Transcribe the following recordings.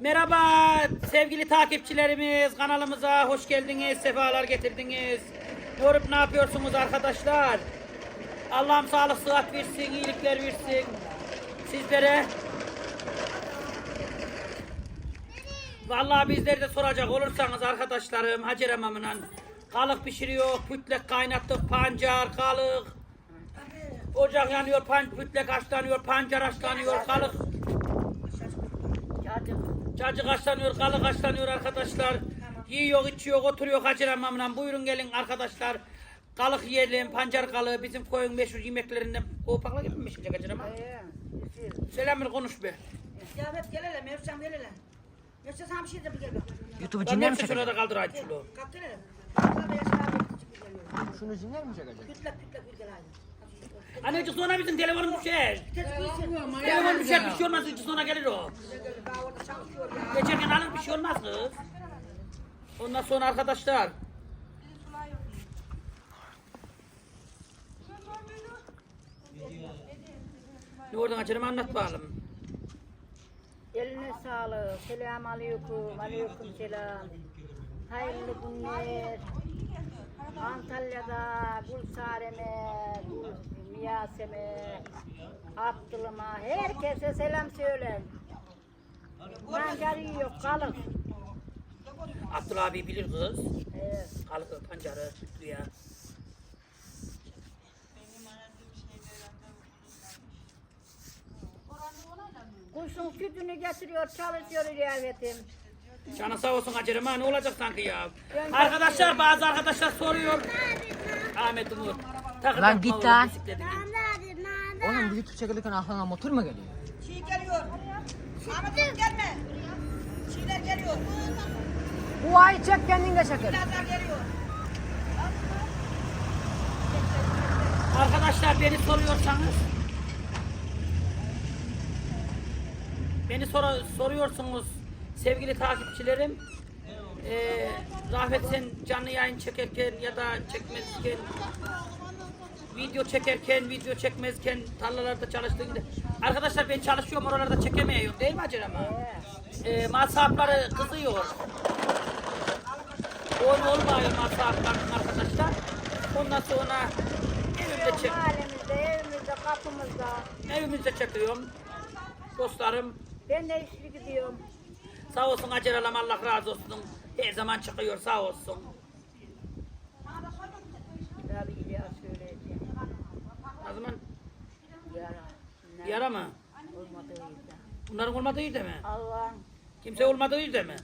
Merhaba sevgili takipçilerimiz kanalımıza hoş geldiniz, sefalar getirdiniz. Yorup ne yapıyorsunuz arkadaşlar? Allah'ım sağlık, sıhhat versin, iyilikler versin. Sizlere Vallahi bizleri de soracak olursanız arkadaşlarım Hacer Hamam'la kalık pişiriyor, pütlek kaynattık, pancar, kalık. Ocak yanıyor, pan, pütlek haşlanıyor, pancar haşlanıyor, kalık. Cacık haşlanıyor, kalık haşlanıyor arkadaşlar. Yiyor, içiyor, oturuyor Hacer Hamam'la. Buyurun gelin arkadaşlar. Kalık yiyelim, pancar kalığı bizim koyun meşhur yemeklerinden. Kovpakla gibi mi şimdi Hacer Hamam? Selamını konuş be. Ya hep gel hele, Mevcan gel hele. Mevcan sana bir şey de bir gel bak. YouTube'u Ben cinler mi çekecek? da kaldır Ayçulu. Kalk gel hele. Kalk ya sana bir küçük bir geliyor. Şunu cinler mi çekecek? Kütlek kütlek bir gel hadi. Anneciğim sonra bizim telefonum düşer. Telefon düşer bir şey olmaz. İki sonra gelir o. Geçerken alır bir şey olmaz kız. Ondan sonra arkadaşlar. Ne oradan açarım anlat bakalım. Eline sağlık. Selam aleyküm. Aleyküm selam. Hayırlı günler. Antalya'da Gülsare'me, Gül- Miyasem'e, Abdülham'a herkese selam söyle. Mancar yiyor kalın. Abdullah abi bilir kız. Evet. Kalığı, pancarı, güya. Kuşun sütünü getiriyor, çalışıyor riyaletim. Canı sağ olsun Hacer'im ha ne olacak sanki ya. Arkadaşlar bazı arkadaşlar soruyor. Ahmet Umut. Takı Lan git oğlum, lan. Oğlum bu YouTube çekilirken aklına motor mu geliyor? Şey geliyor. Ahmet'im gelme. Şeyler geliyor. Bu ay çek kendin de çeker. Arkadaşlar beni soruyorsanız beni sor- soruyorsunuz sevgili takipçilerim. Ee, Rafet sen canlı yayın çekerken ya da çekmezken video çekerken, video çekmezken tarlalarda çalıştığında arkadaşlar ben çalışıyorum oralarda çekemiyorum değil mi Hacer ama? Ee, masrafları kızıyor. Oyun olmuyor masrafların arkadaşlar. Ondan sonra evimde çek. Mahallemizde, evimizde, kapımızda. Evimizde çekiyorum. Dostlarım Ben de işli gidiyorum. sağ olsun Hacer Allah razı olsun. Her zaman çıkıyor sağ olsun. Tabii İlyas söyleyeceğim. O zaman Yara. yara mı? Olmadığı. Bunların olmadığı yerde mi? Allah'ın Kimse olmadığı yerde mi?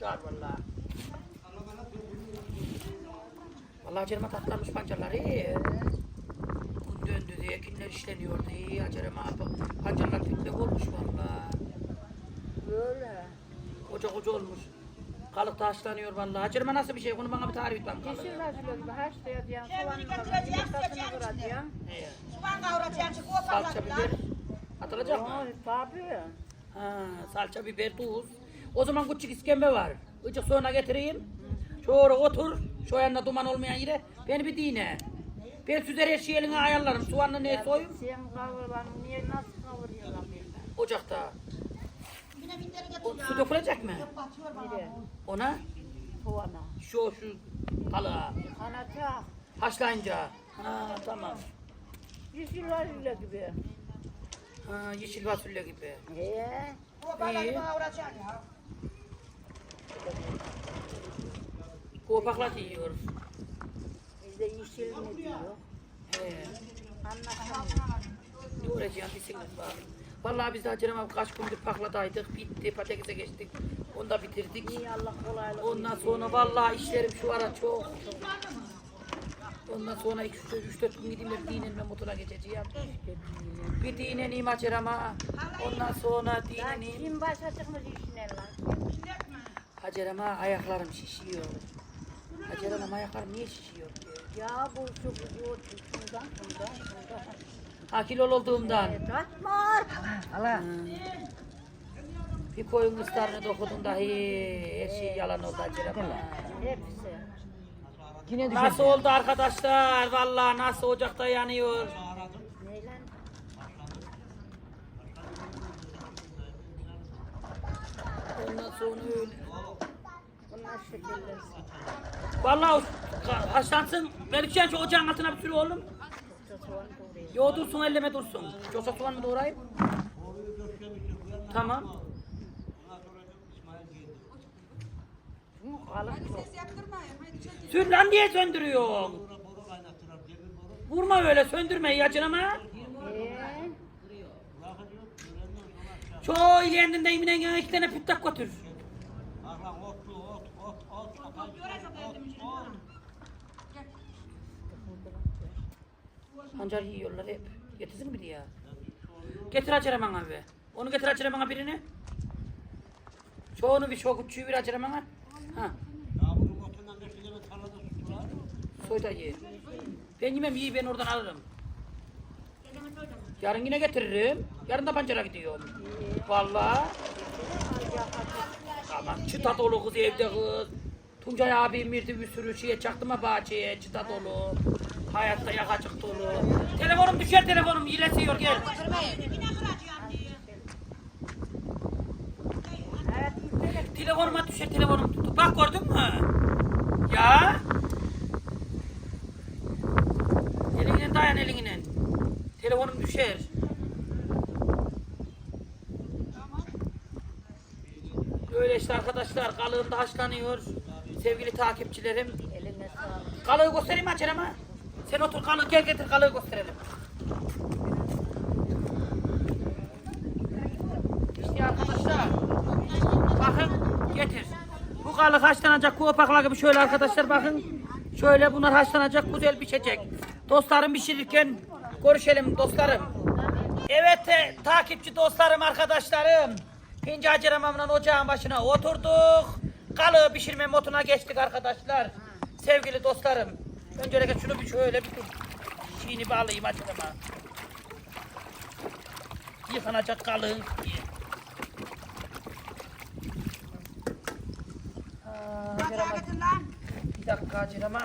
Çağır vallahi. Vallahi Hacer'ime tatlanmış pancarları. Gün döndü diye ekinler işleniyordu. İyi Hacer'ime pancarlar tek olmuş vallahi. böyle. Koca koca olmuş. Kalıp taşlanıyor vallahi. Hacer'ime nasıl bir şey? Bunu bana bir tarif et bakalım. Yeşil fasulye gibi haşlayacaksın, soğanını kavuracaksın, yumurtasını kıracaksın. He. Soğan kavuracaksın, çık o Salça biber atılacak mı? Tabii. Ha, salça biber tuz. O zaman küçük iskembe var. Icık sonra getireyim. Şöyle otur. Şu yanında duman olmayan yere. Beni bir dine. Ben süzer her şeyi eline ayarlarım. Soğanla ne soyayım? Sen kavurulanı niye nasıl kavuruyorlar bilmem. Ocakta. O, su dökülecek mi? Biri Ona soğana. şu şu kalığa. Kanacak. Haşlayınca. Ha tamam. Yeşil fasulye gibi. Ha, yeşil fasulye gibi. O patlatı İyi. kavuracaksın ya. Kovpakla yiyor. Bizde yeşil mi diyor. He. Anlatamıyorum. Ne uğraşacaksın bisiniz var. Vallahi biz de Hacer'im abi kaç gündür pakladaydık. Bitti. Patatese geçtik. Onu da bitirdik. İyi Allah kolaylık. Ondan sonra vallahi işlerim şu ara çok. Ondan sonra 3-4 gün gideyim de dinlenme motora geçeceğim. Bir dinleneyim Hacer ama. Ondan sonra dinleneyim. kim başa çıkmış işine lan? Hacer ama ayaklarım şişiyor. Hacer ama ayaklarım niye şişiyor. Ya bu şu bu şundan şundan şundan. Ha kilolu olduğumdan. Tatmar. Allah. Bir koyun ıslarını dokudum dahi her şey yalan oldu. Hepsi. Yine düşer. Nasıl oldu arkadaşlar? Vallahi nasıl ocakta yanıyor. Neyle? onu öyle. Bunlar şekerler. Vallahi. Melikşen şu ocağın altına bir sürü oğlum. Yo dursun elleme dursun. Yoksa soğan mı doğrayayım? Tamam. Sür lan diye söndürüyorsun. Vurma öyle söndürme yacınama. Ee, Çoğu ilendinde iminen gene iki tane püttak götür. Pancar yiyorlar hep. Getirsin mi diye. Getir Hacer abi. Onu getir Hacer bana birini. Çoğunu bir şu küçüğü bir Hacer bana. Ha. Soy da ye. Ben yemem iyi ben oradan alırım. Yarın yine getiririm. Yarın da pancara gidiyorum. Vallahi. Aman çıta dolu kız evde kız. Tuncay abi mirdi bir sürü şeye çaktırma bahçeye çıta dolu. Hayatta yakacık dolu. Telefonum düşer telefonum ilesiyor gel. Telefonuma düşer telefonum tuttu. Bak gördün mü? Ya. Elinden dayan elinden. Telefonum düşer. Öyle işte arkadaşlar kalığında haşlanıyor. Sevgili takipçilerim. Kalığı göstereyim Hacer ama? Sen otur kalığı gel getir kalığı gösterelim. İşte arkadaşlar. Bakın getir. Bu kalık haşlanacak kuopakla gibi şöyle arkadaşlar bakın. Şöyle bunlar haşlanacak güzel pişecek. Dostlarım pişirirken görüşelim dostlarım. Evet e, takipçi dostlarım arkadaşlarım. Pinci Hacer Hamam'ın ocağın başına oturduk. Kalığı pişirme moduna geçtik arkadaşlar. Sevgili dostlarım. Öncelikle şunu bir şöyle bir dur. Şeyini bağlayayım Hacer Hamam. Yıkanacak kalın. Ha, lan. Bir dakika Hacer Hamam.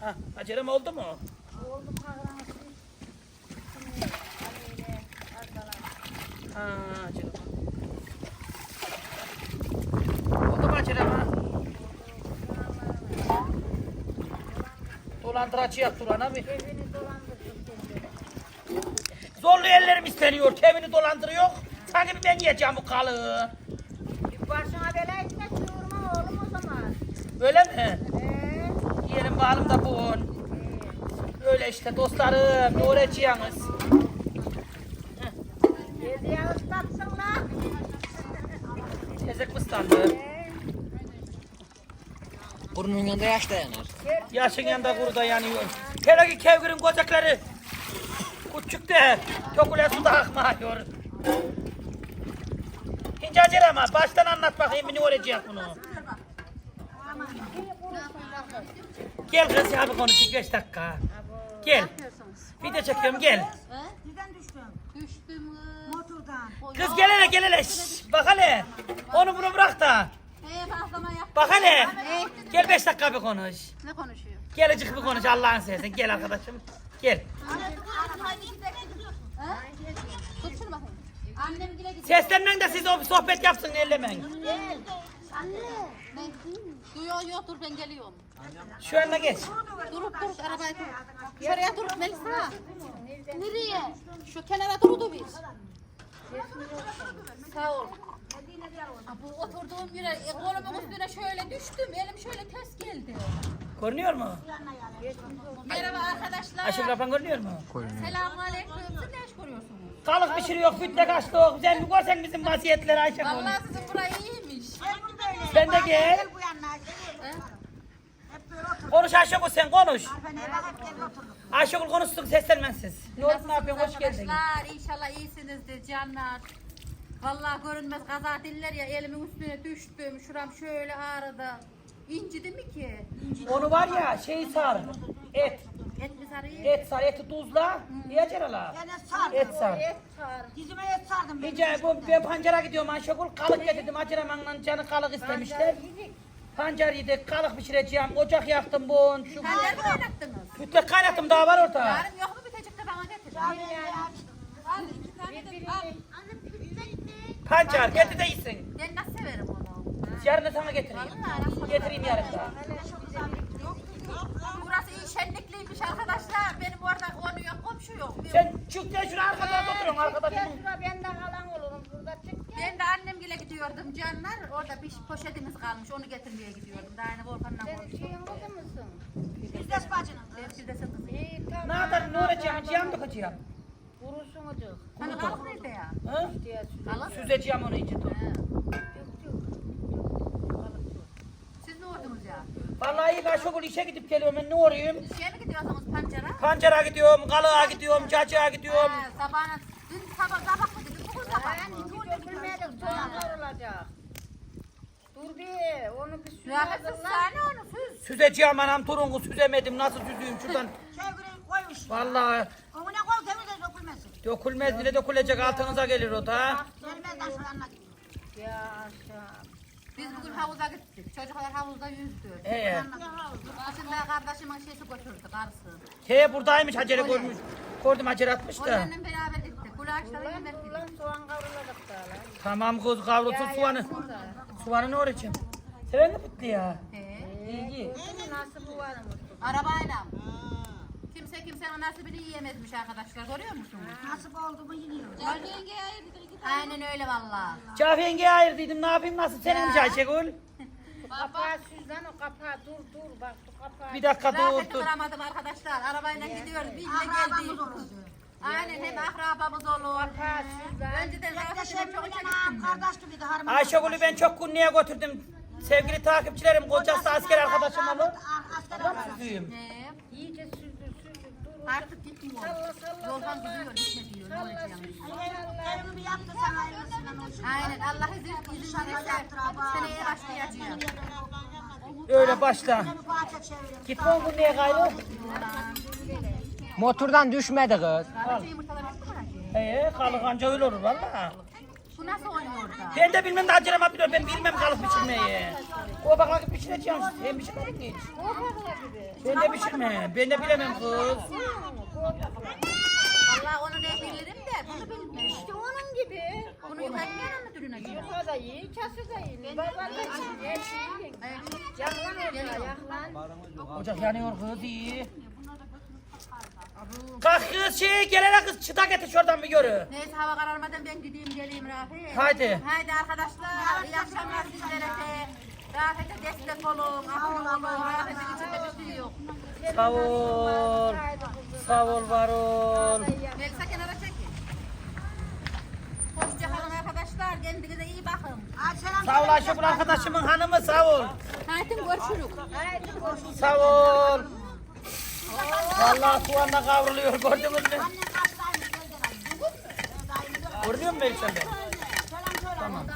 Ha, Hamam oldu mu? Oldu kahraman. Ha, Hacer Hamam. Oldu mu Hacer Hamam? Dolandırıcı yaptı ulan abi. Zorlu ellerim isteniyor. Kemini dolandırıyor. Sanki ben yiyeceğim bu kalığı. Başına bela etmek durma oğlum o zaman. Öyle mi? Ee, Yiyelim bakalım da bu. Öyle işte dostlarım. Ne uğraşıyorsunuz? Evde ıslatsın lan. Tezek mıslandı. Burnun yanında yaş dayanar. Yaşın yanında kuruda yanıyor. Hele ki kevgirin kocakları. Küçük de köküle su da akmıyor. Hinci acele ama baştan anlat bakayım ne olacak bunu. Gel kız abi konuştuk 5 dakika. Gel. Video çekiyorum gel. Nereden düştün? Düştüm. Motordan. Kız gel hele gel hele. Bak hele. Onu bunu bırak da. Bak hele. Gel 5 dakika bir konuş. Ne konuşuyor? Gel acık bir konuş Allah'ın seversen. Gel arkadaşım. Gel. Annem gidiyor. Seslenmen de siz o bir sohbet yapsın ellemeyin. Anne. Ne? Duyuyor yok dur ben geliyorum. Şu yanına geç. Durup durup arabayı dur. Şuraya dur Melisa. Nereye? Şu kenara durdu biz. Sağ ol. Bu oturduğum yere e, kolumun üstüne şöyle düştüm. Elim şöyle ters geldi. Görünüyor mu? Merhaba arkadaşlar. Aşık Rapan görünüyor mu? Selamun aleyküm. Siz ne iş görüyorsunuz? Kalık pişiriyor, kütle kaçtık. Sen bir görsen bizim vaziyetleri Ayşe Hanım. Vallahi sizin burayı iyiymiş. Sen de gel. Konuş Ayşegül sen konuş. Ayşegül konuşsun seslenmensiz. Ne oldu ne yapıyorsun hoş geldin. Arkadaşlar inşallah iyisinizdir canlar. Vallahi görünmez kaza diller ya elimin üstüne düştüm. Şuram şöyle ağrıdı. İnci değil mi ki? Onu var ya şey sar. Et. Et mi sarayım? Et sar eti tuzla. Yiyeceksin hala. Ben et sardım. Et sar. Dizime et sardım. Hice bu ben pancara gidiyorum Ayşegül. Kalık getirdim. Acıramanla canı kalık istemişler. Pancar yedik, kalık pişireceğim. Ocak yaktım bun. Şu Kaller mi kaynattınız? kütle kaynattım daha var orada. Yarın yok mu bitecek de bana getir. Al iki tane de al. Pancar getir de yesin. Ben nasıl severim onu? Yarın da sana getireyim. Vallahi Getireyim yarın da. Burası iyi şenlikliymiş arkadaşlar. Benim orada onu yok, komşu yok. Sen çık ya şuraya arkada oturuyorsun arkada. Gel şuraya ben de kalan olurum burada çık. Ben de annemgile gidiyordum canlar. Orada bir poşetimiz kalmış. Onu getirmeye gidiyordum. Daha Volkan'la Sen konuştum. şeyin kızı mısın? Yüzdeş bacının. Ben bir de sakız. İyi tamam. Ne yapalım ne olacağım? Ciyam dökeceğim. Vurursun ucuk. Hani kalıp nerede ya? Ha? Diye. Kalıp? Süzeceğim onu iyice dur. Siz ne ordunuz ya? Vallahi ben şokul işe gidip geliyorum ben ne orayım? Şeye mi gidiyorsunuz pancara? Pancara gidiyorum, kalığa gidiyorum, cacığa gidiyorum. He, sabahına, dün sabah sabah mı gidin? Bugün sabah mı? iki dökülmedik soğan kavrulacak. Dur bir onu bir suya Ya hazırla. sahne onu siz. Süzeceğim anam turungu süzemedim nasıl süzeyim şuradan. Sevgili koymuş. Vallahi Onu ne koy temizle dökülmesin. Dökülmez bile dökülecek altınıza gelir o da. Gelmezden şu yanına gidiyor. Ya aşağı. Biz bugün havuza gittik. Çocuklar havuzda yüzdü. He. Aslında kardeşimin şeysi götürdü karısı. He buradaymış Hacer'i görmüş. Gördüm Hacer atmış da. Onlarla beraber gittik. Kulaçları yemek ulan soğan kavruladık da lan. Tamam kız kavrulsun soğanı. Soğanı ne uğraşacağım? Seven mi bitti ya? He. İyi. Nasıl bu varmış? Arabayla. Kimse kimsenin nasibini yiyemezmiş arkadaşlar. Görüyor musunuz? Nasip oldu mu yeniyor. Aynen öyle valla. Cafi yengeye ayırdıydım ne yapayım nasıl seninmiş Ayşegül? Kapağı süz lan o kapağı dur dur bak bu kapağı. Bir dakika dur Rahmetli dur. duramadım arkadaşlar. Arabayla gidiyoruz. Bir ile Akrabamız geldik. olurdu. Aynen hem akrabamız olur. Kapağı süz lan. Önceden rahmetli Yaklaşık çok bir çektim. anam kardeş gibiydi harman. Ayşegül'ü ben çok günlüğe götürdüm. Sevgili takipçilerim kocası asker arkadaşım olur. Asker arkadaşım. He. İyice dur. Artık gitmiyor. Yoldan gidiyor, gitme diyor. Ne Salla olacak? Evimi bir yaptı sana hayırlısıyla olsun. Aynen Allah izin, izin verirse seneye başlayacağım. Öyle başla. Gitme o günlüğe gayrı. Motordan düşmedi kız. Ee, kalık anca öyle olur valla. Bu nasıl oynuyor orada? Ben de bilmem de Hacer'e biliyor. Ben bilmem kalık pişirmeyi. O bakla pişireceğim. Sen pişirmedin mi hiç? Ben de pişirmem. Ben de bilemem kız. Allah onu ne bilirim de bunu bilmem. İşte onun gibi. Bunu yıkatmayan mı dürüne diyor? Yuka da iyi, kası da iyi. Baba da iyi, her şeyi iyi. Yaklan oraya, yaklan. Ocak yanıyor kız iyi. Kalk kız şey gelene kız çıta getir şuradan bir görü. Neyse hava kararmadan ben gideyim geleyim Rafi. Haydi. Haydi arkadaşlar iyi akşamlar sizlere. Rafet'e destek olun, abone olun. Rafet'in içinde bir şey yok. Sağ ol. Sağ ol var ol. Melisa kenara çekin. Hoşçakalın arkadaşlar. Kendinize iyi bakın. Sağ ol Ayşegül arkadaşımın hanımı sağ ol. Haydi görüşürüz. Sağ ol. Vallahi soğanla kavruluyor gördünüz mü? Görüyor musun Melisa söyle. Tamam.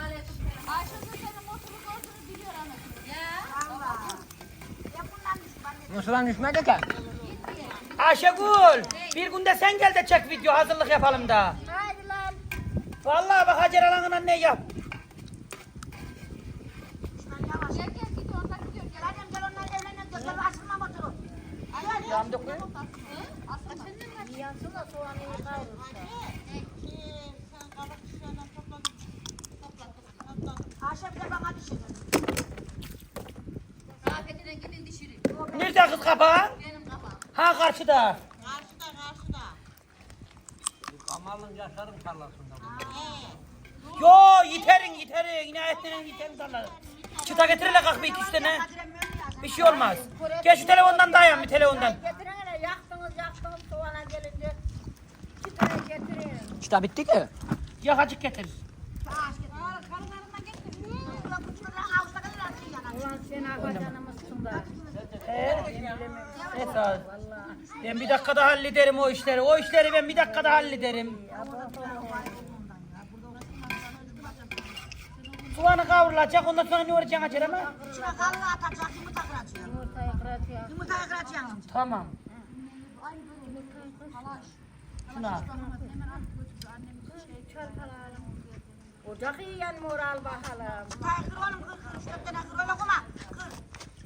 Motordan düşmedi ki. Ayşegül bir günde sen gel de çek video hazırlık yapalım da. Haydi lan. Vallahi bak Hacer Alan'la ne yap. Yavaş. Annem gel onlar evlenin de gel açılma motoru. Yandık mı? Yansın da soğanı kavrulsa. Ayşe bir de bana düşürdü. Rafet'ine gidin dişirin. Nerede kız kapağı? Benim kafam. Ha karşıda. Yo yiterin yiterin. İnayetlerin yiterin tarla. Çıta getirirle kalk bir iki üç tane. Bir şey olmaz. Gel şu telefondan dayan bir telefondan. Getirin hele yaktınız yaktınız soğana gelince. Bir tane getirin. Çıta bitti ki. Yakacık getir. Ulan sen da. Ee, neyse abi. Ben bir dakikada hallederim o işleri. O işleri ben bir dakikada hallederim. Soğanı kavrulacak ondan sonra ne olacaksın Hacer ama? Yumurtayı kıracağım. Tamam. Şuna. Ocak yiyen moral bakalım.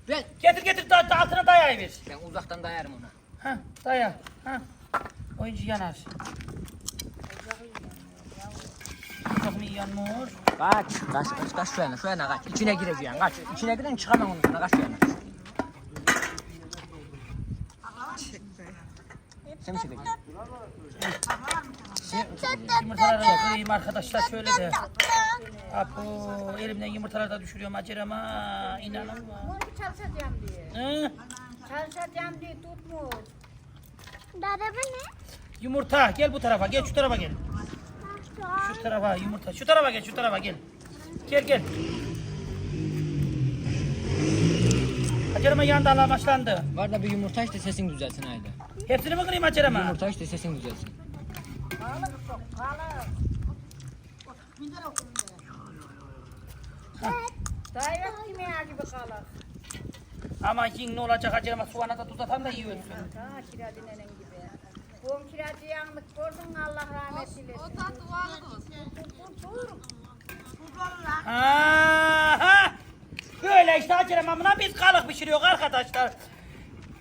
Ben, Getir getir da, da altına dayayıver. ben uzaktan dayarım ona. Ha daya. Ha. Oyuncu yanar. Çok mu iyi Yanmur. Kaç, kaç, kaç, kaç şu yana, şu yana kaç. İçine gireceksin, kaç. İçine girin çıkamam sonra, kaç şu yana. Sen mi çekeceksin? Yumurtaları da kırayım arkadaşlar şöyle de. Apo elimden yumurtaları da düşürüyorum Hacer ama inanın mı? Bunu çalışacağım diye. Hı? Çalışacağım diye tutmuyor. Yumurta gel bu tarafa gel şu tarafa gel. Şu tarafa yumurta şu tarafa gel şu tarafa gel. Gel gel. Hacer ama yandı Allah başlandı. Var da bir yumurta işte sesin düzelsin haydi. Hepsini mi kırayım Hacer ama? Yumurta işte sesin düzelsin. Ama yin ne olacak Hacer ama soğana da tuz atan da yiyorsun. Ha kiracı nenen gibi. Bom kiracı yanlık gördün Allah rahmet eylesin. O tatlı vardı olsun. Aha! Böyle işte Hacer amamına biz kalık pişiriyoruz arkadaşlar.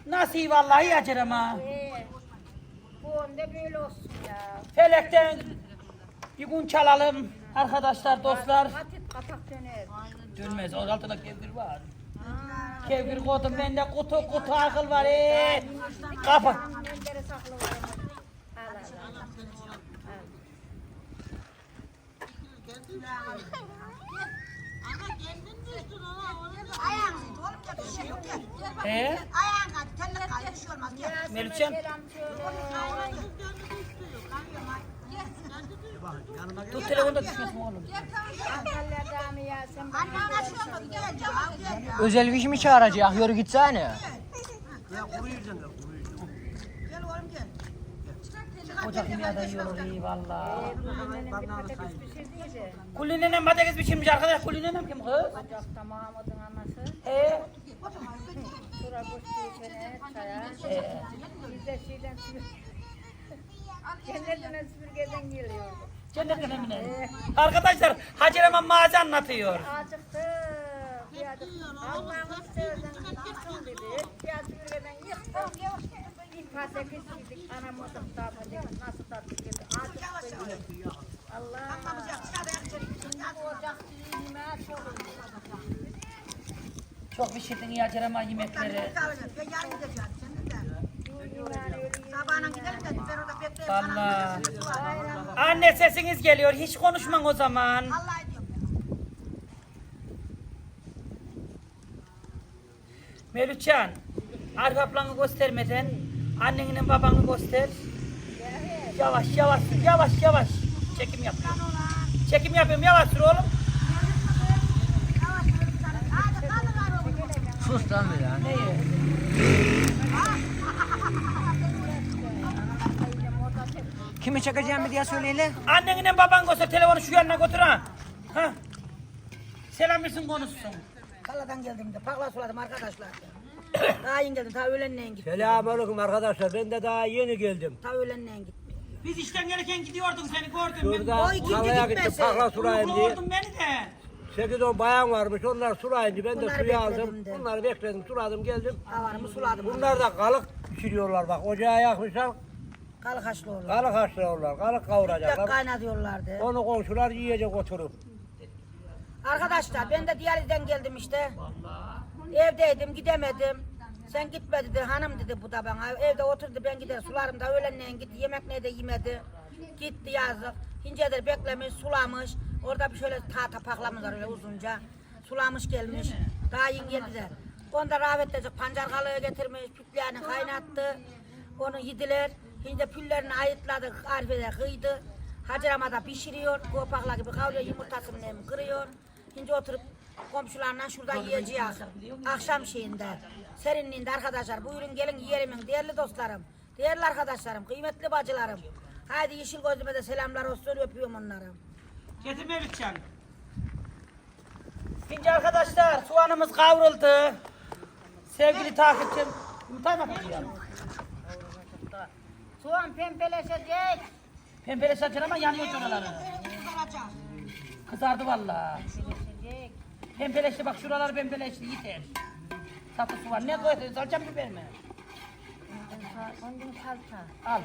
Nasıl vallahi Hacer ama. Ee, bu onda böyle olsun ya. Felekten bir gün çalalım arkadaşlar dostlar. Katit kapak döner. Dönmez o altında kevgir var. Kevgir koydum bende kutu kutu akıl var ee. Kafa. Ee? Ayağın telefonda düşmesin oğlum. Ya ya. Özel bir iş mi çağıracak? Yürü gitsene. Gel oğlum gel. Ocak yemeği de iyi valla. Bir patates pişirdiydi. Kulli nenem patates pişirmiş arkadaş. Kulli nenem kim kız? Ocakta Mahmut'un anası. Ee? Şura koştuğu sene çaya. Ee, Biz de şeyden. Cennetine süpürgeden geliyordu. cennet önemine. Arkadaşlar Hacer Aman mazi anlatıyor. Acıktı. Allah'ın istersen çıksın dedi. Bir süpürgeden yıktım. İlk patates yedik. Anam oturup da dedim nasıl tatlı dedi. Acıktı. Allah. Çok Hacer Aman yemekleri. Valla. Anne sesiniz geliyor. Hiç konuşman o zaman. Melihcan, Arif ablanı göstermeden anneninin babanı göster. Yavaş yavaş yavaş yavaş. Çekim yapıyorum. Çekim yapıyorum yavaş sür oğlum. Sus lan bir ya. Neyi? Kimi çekeceğimi diye söyleyle. Anneninin baban göster telefonu şu yanına götür ha. Ha. Selam versin konuşsun. Kaladan geldim de pakla suladım arkadaşlar. daha yeni geldim. Ta öğlenleyin gittim. Selamünaleyküm arkadaşlar. Ben de daha yeni geldim. Ta öğlenleyin gittim. Biz işten gelirken gidiyordun seni gördüm. Şurada O ikinci havaya gittim gitmesi. pakla sulayım diye. Gördüm beni de. 8 10 bayan varmış. Onlar sulayınca ben de Bunları suyu aldım. bekledim de. Bunları bekledim, suladım, geldim. Havanımı suladım. Bunlar da kalık pişiriyorlar bak. Ocağı yakmışlar. Kalı haşlı olur. Kalık haşlıyorlar. Kalık Tek kavuracaklar. kaynatıyorlardı. Onu komşular yiyecek oturup. Arkadaşlar ben de diyalizden geldim işte. Evdeydim gidemedim. Sen gitme dedi hanım dedi bu da bana. Evde oturdu ben gider sularım da öğlenleyin gitti. Yemek ne de yemedi. Gitti yazık. İncedir beklemiş sulamış. Orada bir şöyle tahta paklamışlar öyle uzunca. Sulamış gelmiş. Daha yeni geldi de. Onda rahmetli pancar kalığı getirmiş. Pütlerini kaynattı. Onu yediler. Şimdi püllerini ayıtladı. Arife'de kıydı. Hacer ama da pişiriyor. Kopakla gibi kavuruyor. Yumurtasını kırıyor. Şimdi oturup komşularla şurada yiyeceğiz. Akşam şeyinde. Serinliğinde arkadaşlar. Buyurun gelin yiyelim değerli dostlarım. Değerli arkadaşlarım, kıymetli bacılarım. Haydi yeşil gözlüme de selamlar olsun öpüyorum onları. Getir Melihcan. Şimdi arkadaşlar soğanımız kavruldu. Sevgili takipçim. Yumurtayı mı atacağım? Soğan pembeleşecek. Pembele saçın ama yanıyor oraları. Kızardı vallahi. Pembeleşti bak şuralar pembeleşti yeter. Tatlı su var. Ne koyuyorsun? Salça mı biber mi? Ondan salça. Al.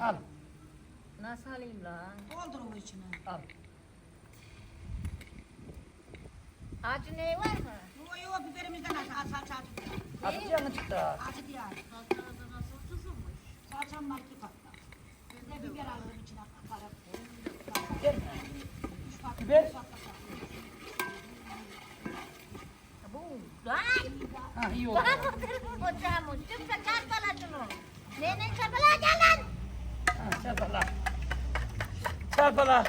Al. Nasıl alayım lan? Doldur o içine. Al. Acı neyi var mı? Yo yo biberimizden az az salça acı. Atacağım mı çıktı? Acı diye. Salçam var iki katla. Ben de biber alırım içine katarım. Biber. Ha iyi oldu. Ha, çarpala. Çarpala.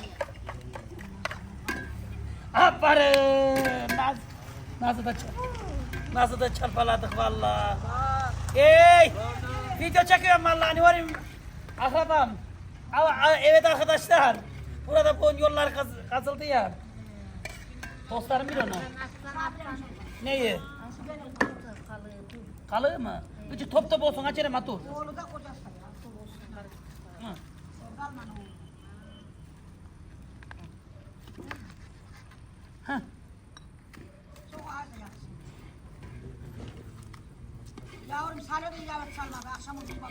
Aferin. Nasıl, nasıl da çarp Nasıl da çarpaladık valla. Hey! Video çekiyorum valla. Hani varım akrabam. Evet arkadaşlar. Burada bu yollar kaz, kazıldı ya. Dostlarım bilir onu. Neyi? Kalığı mı? Gıcık top top olsun açarım ha dur. Oğlu da kocası ya. Hı. Yavrum. Akşam oldu gelecek.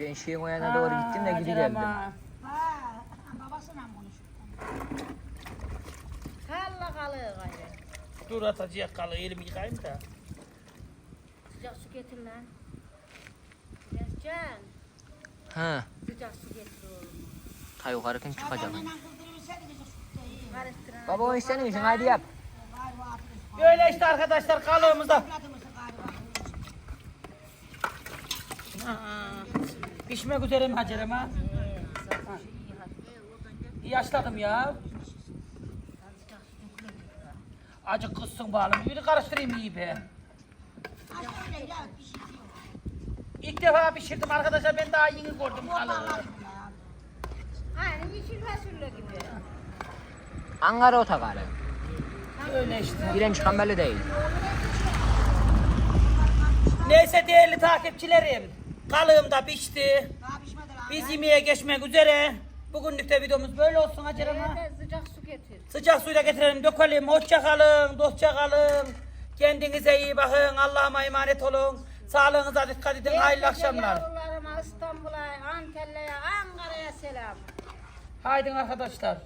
Ben şeyin o yana doğru gittim de geri geldim. Ha, babasıyla konuşuyor. Kalla kalığı gayrı. Dur atacak kalığı elimi yıkayayım da. Sıcak su getir lan. Yazcan. Ha. Sıcak su getir oğlum. Ta yukarı kim çıkacak? Baba o senin için hadi yap. Böyle işte arkadaşlar kalığımızda. Pişmek üzere mi Hacer'im ha? Yaşladım ya. Acık kızsın bağlım. Yürü karıştırayım iyi be. Şey. İlk defa pişirdim arkadaşlar ben daha yeni gördüm. Aynı yeşil fasulye gibi. Ankara otogarı. Öyle işte. Giren çıkan belli değil. Neyse değerli takipçilerim. Kalığım da pişti. Daha pişmedi lan. Biz yemeğe geçmek üzere. Bugünlük de videomuz böyle olsun Hacer'im ha. Evet, sıcak su getir. Sıcak suyla getirelim, dökelim. Hoşça kalın, dostça kalın. Kendinize iyi bakın. Allah'ıma emanet olun. Sağlığınıza dikkat edin. Hayırlı akşamlar. Yavrularıma İstanbul'a, Antalya'ya, Ankara'ya selam. Haydi arkadaşlar.